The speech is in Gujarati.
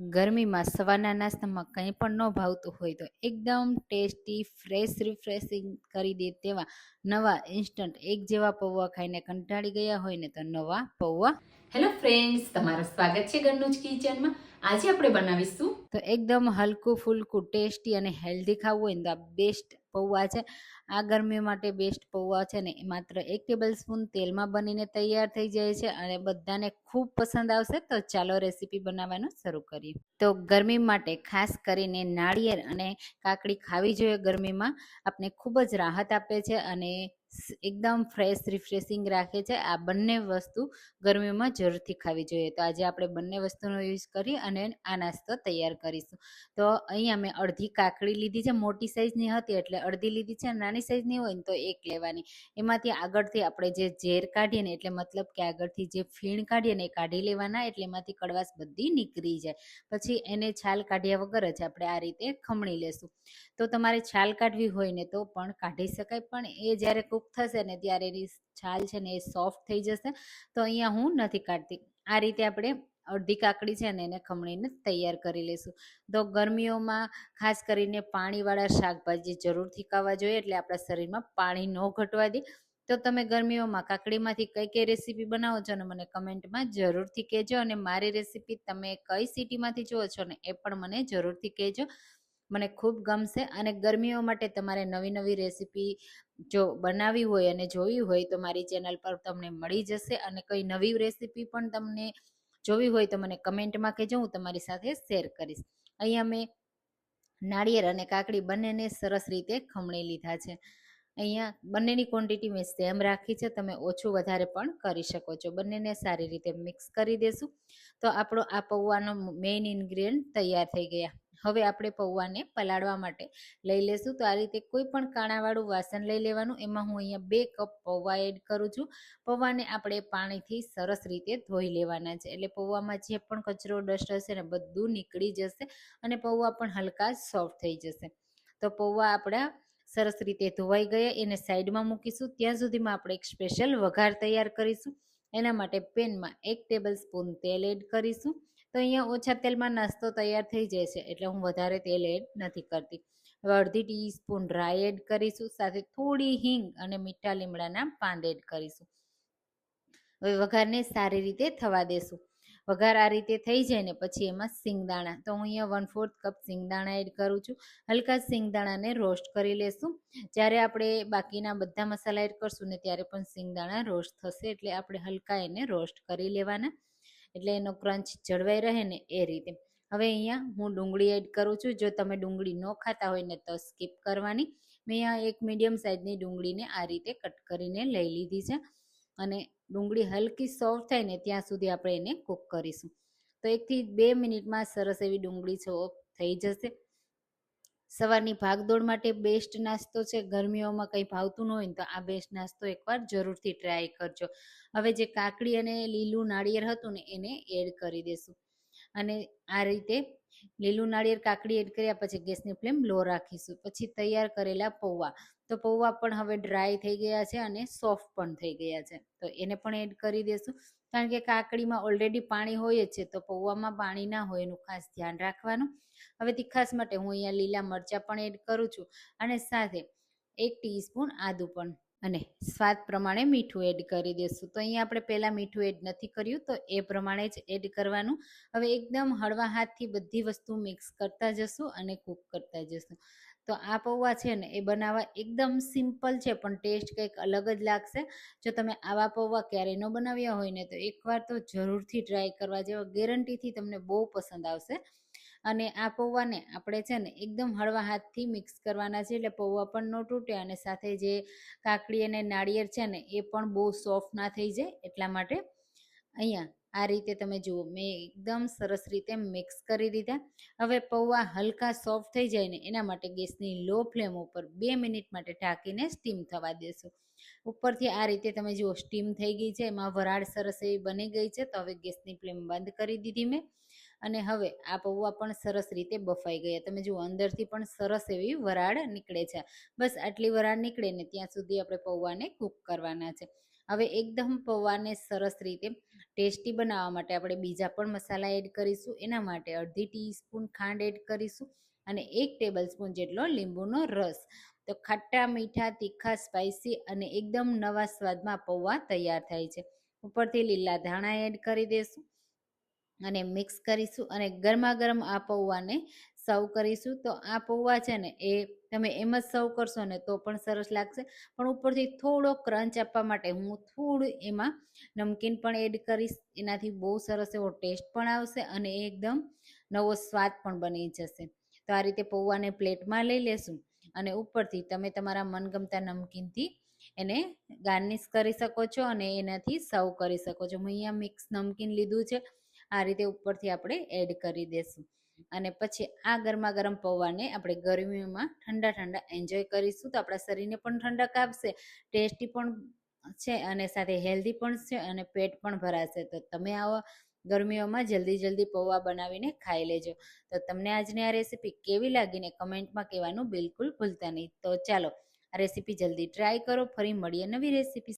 ગરમીમાં સવારના નાસ્તામાં કંઈ પણ ન ભાવતું હોય તો એકદમ ટેસ્ટી ફ્રેશ રિફ્રેશિંગ કરી દે તેવા નવા ઇન્સ્ટન્ટ. એક જેવા પૌવા ખાઈને કંટાળી ગયા હોય ને તો નવા પૌવા. હેલો ફ્રેન્ડ્સ તમારું સ્વાગત છે ઘરનું જ કિચનમાં. આજે આપણે બનાવીશું તો એકદમ હલકું ફૂલકું ટેસ્ટી અને હેલ્ધી ખાવું હોય ને તો આ બેસ્ટ પૌવા છે. આ ગરમી માટે બેસ્ટ પૌવા છે ને માત્ર એક ટેબલ સ્પૂન તેલમાં બનીને તૈયાર થઈ જાય છે અને બધાને ખૂબ પસંદ આવશે તો ચાલો રેસીપી બનાવવાનું શરૂ કરીએ. તો ગરમી માટે ખાસ કરીને નાળિયેર અને કાકડી ખાવી જોઈએ ગરમીમાં. આપણે ખૂબ જ રાહત આપે છે અને એકદમ ફ્રેશ રિફ્રેશિંગ રાખે છે. આ બંને વસ્તુ ગરમીમાં જરૂરથી ખાવી જોઈએ. તો આજે આપણે બંને વસ્તુનો યુઝ કરી અને આ નાસ્તો તૈયાર કરીશું. તો અહીંયા મેં અડધી કાકડી લીધી છે, મોટી સાઈઝની હતી એટલે અડધી લીધી છે, નાની સાઈઝની હોય ને તો એક લેવાની. એમાંથી આગળથી આપણે જે ઝેર કાઢીએ ને એટલે મતલબ કે આગળથી જે ફીણ કાઢીએ ને એ કાઢી લેવાના, એટલે એમાંથી કડવાશ બધી નીકળી જાય. પછી એને છાલ કાઢ્યા વગર જ આપણે આ રીતે ખમણી લેશું. તો તમારે છાલ કાઢવી હોય ને તો પણ કાઢી શકાય, પણ એ જ્યારે કૂક થશે ને ત્યારે એની છાલ છે ને એ સોફ્ટ થઈ જશે, તો અહીંયા હું નથી કાઢતી. આ રીતે આપણે અડધી કાકડી છે ને એને ખમણીને તૈયાર કરી લઈશું. તો ગરમીઓમાં ખાસ કરીને પાણીવાળા શાકભાજી જરૂરથી ખાવા જોઈએ, એટલે આપણા શરીરમાં પાણી ન ઘટવા દે. તો તમે ગરમીઓમાં કાકડીમાંથી કઈ કઈ રેસીપી બનાવો છો ને મને કમેન્ટમાં જરૂરથી કહેજો અને મારી રેસીપી તમે કઈ સિટીમાંથી જુઓ છો ને એ પણ મને જરૂરથી કહેજો. મને ખૂબ ગમશે અને ગરમીઓ માટે તમારે નવી નવી રેસીપી જો બનાવવી હોય અને જોવી હોય તો મારી ચેનલ પર તમને મળી જશે અને કઈ નવી રેસીપી પણ તમને જોવી હોય તો મને કમેન્ટમાં કહેજો, હું તમારી સાથે શેર કરીશ. અહીંયા મેં નાળિયેર અને કાકડી બંનેને સરસ રીતે ખમણી લીધા છે. અહીંયા બંનેની ક્વોન્ટિટી મેં સેમ રાખી છે, તમે ઓછું વધારે પણ કરી શકો છો. બંનેને સારી રીતે મિક્સ કરી દેશું. તો આપણો આ પૌવાનો મેઇન ઇન્ગ્રીડિયન્ટ તૈયાર થઈ ગયા. હવે આપણે પૌવાને પલાળવા માટે લઈ લેશું. તો આ રીતે કોઈ પણ કાણાવાળું વાસણ લઈ લેવાનું. એમાં હું અહીંયા બે કપ પૌવા એડ કરું છું. પૌવાને આપણે પાણીથી સરસ રીતે ધોઈ લેવાના છે. એટલે પૌવામાં જે પણ કચરો ડસ્ટ હશે ને, બધું નીકળી જશે અને પૌવા પણ હલકા સોફ્ટ થઈ જશે. તો પૌવા આપણા સરસ રીતે ધોવાઈ ગયા. એને સાઈડમાં મૂકીશું. ત્યાં સુધીમાં આપણે એક સ્પેશિયલ વઘાર તૈયાર કરીશું. એના માટે પેનમાં એક ટેબલ સ્પૂન તેલ એડ કરીશું. તો અહીંયા ઓછા તેલમાં નાસ્તો તૈયાર થઈ જાય છે. એટલે હું વધારે તેલ એડ નથી કરતી. હવે અડધી ટીસ્પૂન ડ્રાય એડ કરીશું. સાથે થોડી હિંગ અને મીઠા લીમડાના પાંદ એડ કરીશું. હવે વઘારને સારી રીતે થવા દેશું. વઘાર આ રીતે થઈ જાય ને પછી એમાં સિંગદાણા. તો હું અહીંયા વન ફોર્થ કપ સિંગદાણા એડ કરું છું. હલકા સિંગદાણાને રોસ્ટ કરી લેશું. જ્યારે આપણે બાકીના બધા મસાલા એડ કરશું ને ત્યારે પણ સિંગદાણા રોસ્ટ થશે. એટલે આપણે હલકા એને રોસ્ટ કરી લેવાના. એટલે એનો ક્રંચ જળવાઈ રહે ને એ રીતે. હવે અહીંયા હું ડુંગળી એડ કરું છું. જો તમે ડુંગળી ન ખાતા હોય ને તો સ્કીપ કરવાની. મેં અહીંયા એક મીડિયમ સાઇઝની ડુંગળીને આ રીતે કટ કરીને લઈ લીધી છે. અને ડુંગળી હલકી સોફ્ટ થાય ને ત્યાં સુધી આપણે એને કૂક કરીશું. તો એકથી બે મિનિટમાં સરસ એવી ડુંગળી સોફ થઈ જશે. સવારની ભાગદોડ માટે બેસ્ટ નાસ્તો છે. ગરમીઓમાં કંઈ ભાવતું ન હોય ને તો આ બેસ્ટ નાસ્તો એકવાર જરૂરથી ટ્રાય કરજો. હવે જે કાકડી અને લીલું નાળિયેર હતું ને એને એડ કરી દેશું. અને આ રીતે લીલું નાળિયેર કાકડી એડ કર્યા પછી ગેસની ફ્લેમ લો રાખીશું. પછી તૈયાર કરેલા પૌવા. તો પૌવા પણ હવે ડ્રાય થઈ ગયા છે અને સોફ્ટ પણ થઈ ગયા છે. તો એને પણ એડ કરી દેશું. કારણ કે કાકડીમાં ઓલરેડી પાણી હોય જ છે, તો પૌવામાં પાણી ના હોય એનું ખાસ ધ્યાન રાખવાનું. હવે તીખાસ માટે હું અહીંયા લીલા મરચાં પણ એડ કરું છું. અને સાથે એક ટીસ્પૂન આદું પણ. અને સ્વાદ પ્રમાણે મીઠું એડ કરી દેશું. તો અહીંયા આપણે પહેલાં મીઠું એડ નથી કર્યું, તો એ પ્રમાણે જ એડ કરવાનું. હવે એકદમ હળવા હાથથી બધી વસ્તુ મિક્સ કરતા જશું અને કૂક કરતા જશું. તો આ પૌવા છે ને, એ બનાવવા એકદમ સિમ્પલ છે, પણ ટેસ્ટ કંઈક અલગ જ લાગશે. જો તમે આવા પૌવા ક્યારેય ન બનાવ્યા હોય ને, તો એકવાર તો જરૂરથી ટ્રાય કરવા જેવા ગેરંટીથી તમને બહુ પસંદ આવશે. અને આ પૌવાને આપણે છે ને એકદમ હળવા હાથથી મિક્સ કરવાના છે. એટલે પૌવા પણ ન તૂટે અને સાથે જે કાકડી અને નાળિયેર છે ને, એ પણ બહુ સોફ્ટ ના થઈ જાય. એટલા માટે અહીંયા આ રીતે તમે જુઓ, મેં એકદમ સરસ રીતે મિક્સ કરી દીધા. હવે પૌવા હલકા સોફ્ટ થઈ જાય ને, એના માટે ગેસની લો ફ્લેમ ઉપર બે મિનિટ માટે ઢાંકીને સ્ટીમ થવા દેશું. ઉપરથી આ રીતે તમે જુઓ સ્ટીમ થઈ ગઈ છે. એમાં વરાળ સરસ એવી બની ગઈ છે. તો હવે ગેસની ફ્લેમ બંધ કરી દીધી મેં. અને હવે આ પૌવા પણ સરસ રીતે બફાઈ ગયા. તમે જુઓ, અંદરથી પણ સરસ એવી વરાળ નીકળે છે. બસ આટલી વરાળ નીકળે ને ત્યાં સુધી આપણે પૌવાને કૂક કરવાના છે. હવે એકદમ પૌવાને સરસ રીતે ટેસ્ટી બનાવવા માટે આપણે બીજા પણ મસાલા એડ કરીશું. એના માટે અડધી ટીસ્પૂન ખાંડ એડ કરીશું અને એક ટેબલ સ્પૂન જેટલો લીંબુનો રસ. તો ખાટા, મીઠા, તીખા સ્પાઇસી અને એકદમ નવા સ્વાદમાં પૌવા તૈયાર થાય છે. ઉપરથી લીલા ધાણા એડ કરી દઈશું અને મિક્સ કરીશું અને ગરમા ગરમ આ પૌવાને સર્વ કરીશું. તો આ પૌવા છે ને, એ તમે એમ જ સર્વ કરશો ને તો પણ સરસ લાગશે. પણ ઉપરથી થોડો ક્રંચ આપવા માટે હું થોડું એમાં નમકીન પણ એડ કરીશ. એનાથી બહુ સરસ એવો ટેસ્ટ પણ આવશે અને એકદમ નવો સ્વાદ પણ બની જશે. તો આ રીતે પૌવાને પ્લેટમાં લઈ લેશું અને ઉપરથી તમે તમારા મનગમતા નમકીનથી એને ગાર્નિશ કરી શકો છો અને એનાથી સર્વ કરી શકો છો. હું અહીંયા મિક્સ નમકીન લીધું છે. આ રીતે ઉપરથી આપણે એડ કરી દેશું. અને પછી આ ગરમા ગરમ પૌવાને આપણે ગરમીમાં ઠંડા ઠંડા એન્જોય કરીશું તો આપણા શરીરને પણ ઠંડક આપશે ટેસ્ટી પણ છે અને સાથે હેલ્ધી પણ છે અને પેટ પણ ભરાશે. તો તમે આવા ગરમીઓમાં જલ્દી જલ્દી પૌવા બનાવીને ખાઈ લેજો. તો તમને આજની આ રેસીપી કેવી લાગીને કમેન્ટમાં કહેવાનું બિલકુલ ભૂલતા નહીં. તો ચાલો આ રેસીપી જલ્દી ટ્રાય કરો, ફરી મળીએ નવી રેસીપી